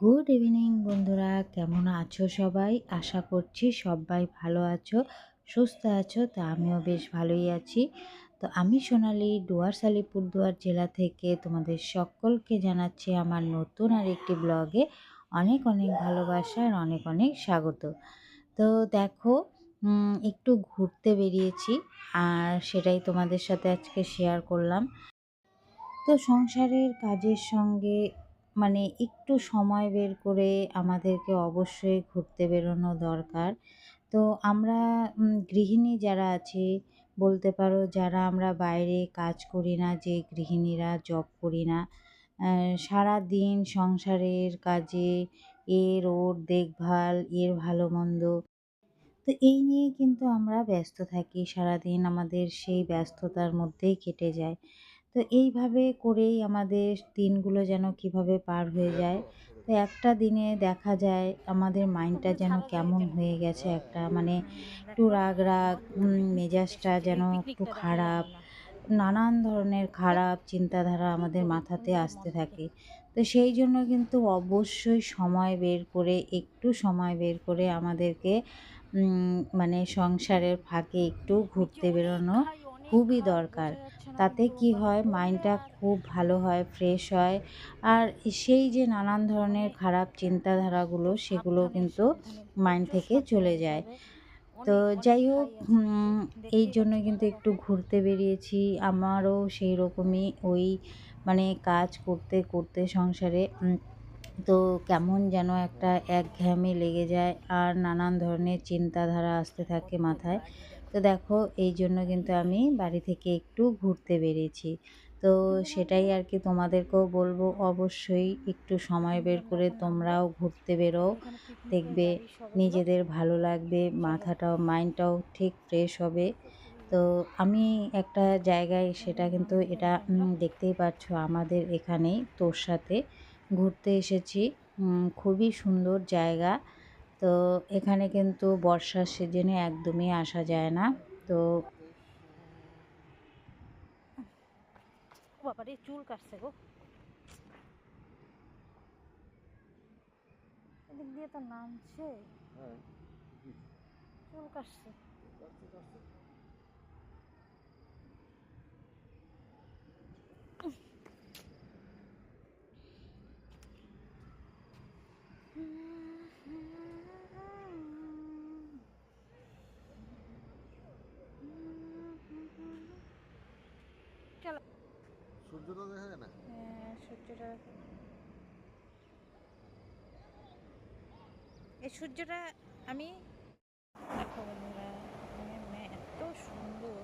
Good evening বন্ধুরা। কেমন আছো সবাই? আশা করছি সবাই ভালো আছো, সুস্থ আছো। তা আমিও বেশ ভালোই আছি। তো আমি সোনালি ডুয়ার্স আলিপুরদুয়ার জেলা থেকে তোমাদের সকলকে জানাচ্ছি আমার নতুন আর একটি ব্লগে অনেক অনেক ভালোবাসা আর অনেক অনেক স্বাগত। তো দেখো একটু ঘুরতে বেরিয়েছি আর সেটাই তোমাদের সাথে আজকে শেয়ার করলাম। তো সংসারের কাজের সঙ্গে মানে একটু সময় বের করে আমাদেরকে অবশ্যই ঘুরতে বেরোনো দরকার। তো আমরা গৃহিণী যারা আছি, বলতে পারো যারা আমরা বাইরে কাজ করি না, যে গৃহিণীরা জব করি না সারা দিন সংসারের কাজে এর ওর দেখভাল, এর ভালো মন্দ। তো এই নিয়ে কিন্তু আমরা ব্যস্ত থাকি, সারাদিন আমাদের সেই ব্যস্ততার মধ্যেই কেটে যায়। তো এইভাবে করেই আমাদের দিনগুলো যেন কীভাবে পার হয়ে যায়। তো একটা দিনে দেখা যায় আমাদের মাইন্ডটা যেন কেমন হয়ে গেছে একটা মানে একটু রাগ রাগ মেজাজটা যেন একটু খারাপ, নানান ধরনের খারাপ চিন্তাধারা আমাদের মাথাতে আসতে থাকে। তো সেই জন্য কিন্তু অবশ্যই সময় বের করে, একটু সময় বের করে আমাদেরকে মানে সংসারের ফাঁকে একটু ঘুরতে বেরোনো খুবই দরকার। তাতে কি হয় মাইন্ডটা খুব ভালো হয় ফ্রেশ হয়। আর সেই যে নানান ধরনের খারাপ চিন্তাধারাগুলো, সেগুলো কিন্তু মাইন্ড থেকে চলে যায়। তো যাই হোক এই জন্য কিন্তু একটু ঘুরতে বেরিয়েছি। আমারও সেই রকমই ওই মানে কাজ করতে করতে সংসারে। তো কেমন যেন একটা একঘেয়েমি লেগে যায়, আর নানান ধরনের চিন্তাধারা আসতে থাকে মাথায়। তো দেখো, এই জন্য কিন্তু আমি বাড়ি থেকে একটু ঘুরতে বেরিয়েছি। তো সেটাই আর কি তোমাদেরকেও বলব, অবশ্যই একটু সময় বের করে তোমরাও ঘুরতে বেরো দেখবে নিজেদের ভালো লাগবে, মাথাটাও, মাইন্ডটাও ঠিক ফ্রেশ হবে। তো আমি একটা জায়গায় সেটা কিন্তু এটা দেখতেই পাচ্ছ আমাদের এখানেই তোর সাথে ঘুরতে এসেছি। খুবই সুন্দর জায়গা। তো এখানে কিন্তু বর্ষার সিজনে একদমই আসা যায় না। তো বাবারে চুল কাটছে গো। এদিক দিয়ে তো নামছে। হ্যাঁ, চুল কাটছে। সূর্যটা দেখা যায় না? হ্যাঁ সূর্যটা এই সূর্যটা আমি দেখো বন্ধুরা মানে এত সুন্দর।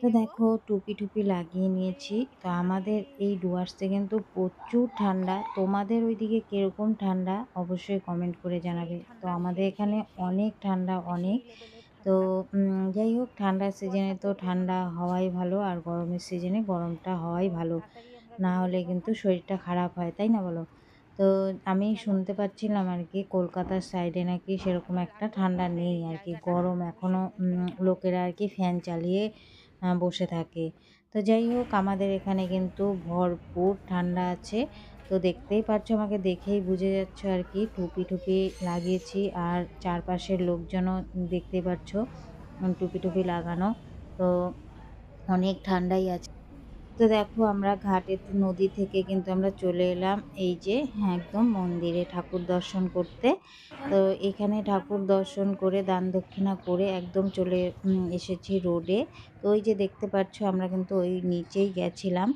তো দেখো টুপি টুপি লাগিয়ে নিয়েছি। তো আমাদের এই ডুয়ার্সে কিন্তু প্রচুর ঠান্ডা। তোমাদের ওইদিকে কীরকম ঠান্ডা? অবশ্যই কমেন্ট করে জানাবে। তো আমাদের এখানে অনেক ঠান্ডা অনেক। তো যাই হোক ঠান্ডার সিজনে তো ঠান্ডা হওয়াই ভালো আর গরমের সিজনে গরমটা হওয়াই ভালো। না হলে কিন্তু শরীরটা খারাপ হয় তাই না বলো? তো আমি শুনতে পাচ্ছিলাম আর কি কলকাতার সাইডে নাকি সেরকম একটা ঠান্ডা নেই আর কি গরম এখনও লোকেরা আর কি ফ্যান চালিয়ে বসে থাকে। তো যাই হোক, আমাদের এখানে কিন্তু ভরপুর ঠান্ডা আছে। তো দেখতেই পাচ্ছ আমাকে দেখেই বুঝে যাচ্ছ আর কি টুপি টুপি লাগিয়েছি আর চারপাশের লোকজনও দেখতে পাচ্ছ টুপি টুপি লাগানো। তো অনেক ঠান্ডাই আছে। তো দেখো আমরা ঘাটের নদী থেকে কিন্তু আমরা চলে এলাম। এই যে একদম মন্দিরে ঠাকুর দর্শন করতে। তো এখানে ঠাকুর দর্শন করে, দান দক্ষিণা করে একদম চলে এসেছি রোডে। তো ওই যে দেখতে পাচ্ছ আমরা কিন্তু ওই নিচেই গেছিলাম।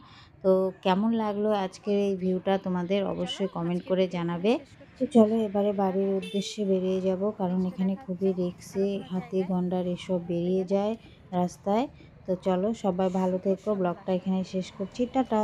তো কেমন লাগল আজকের এই ভিউটা তোমাদের অবশ্যই কমেন্ট করে জানাবে। তো চলো এবারে বাড়ির উদ্দেশ্যে বেরিয়ে যাব, কারণ এখানে খুবই রিক্সি হাতি গন্ডার এসব বেরিয়ে যায় রাস্তায়। তো চলো সবাই ভালো থেকো ব্লগটা এখানে শেষ করছি টাটা।